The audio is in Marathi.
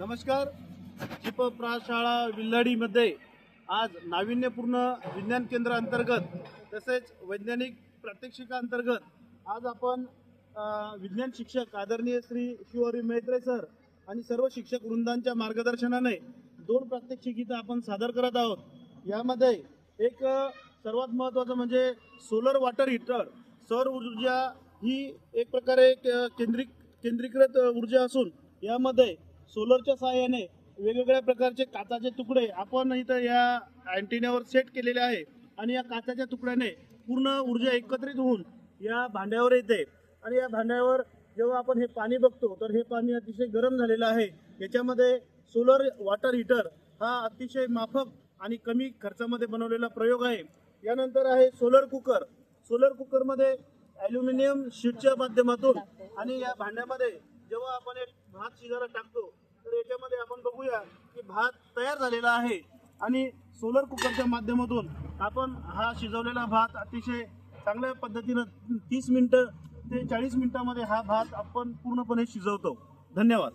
नमस्कार. चिप शाळा विल्हाडीमध्ये आज नाविन्यपूर्ण विज्ञान केंद्राअंतर्गत तसेच वैज्ञानिक प्रात्यक्षिकाअंतर्गत आज आपण विज्ञान शिक्षक आदरणीय श्री शिवहरी मेहत्रे सर आणि सर्व शिक्षक वृंदांच्या मार्गदर्शनाने दोन प्रात्यक्षिक आपण सादर करत आहोत. यामध्ये एक सर्वात महत्त्वाचं म्हणजे सोलर वॉटर हीटर सौर ऊर्जा ही एक प्रकारे एक केंद्रिक केंद्रीकृत ऊर्जा असून यामध्ये सोलरच्या सहाय्याने वेगवेगळ्या प्रकारचे काचाचे तुकडे आपण इथं या अँटिन्यावर सेट केलेले आहे. आणि या काचाच्या तुकड्याने पूर्ण ऊर्जा एकत्रित होऊन या भांड्यावर येते. आणि या भांड्यावर जेव्हा आपण हे पाणी बघतो तर हे पाणी अतिशय गरम झालेलं आहे. याच्यामध्ये सोलर वॉटर हीटर हा अतिशय माफक आणि कमी खर्चामध्ये बनवलेला प्रयोग आहे. यानंतर आहे सोलर कुकर सोलर कुकरमध्ये ॲल्युमिनियम शीटच्या माध्यमातून आणि या भांड्यामध्ये जेव्हा आपण एक भात शिजायला टाकतो बघूया की भात तयार झालेला आहे. आणि सोलर कुकरच्या माध्यमातून आपण हा शिजवलेला भात अतिशय चांगल्या पद्धतीनं तीस मिनटं ते चाळीस मिनटामध्ये हा भात आपण पूर्णपणे शिजवतो. धन्यवाद.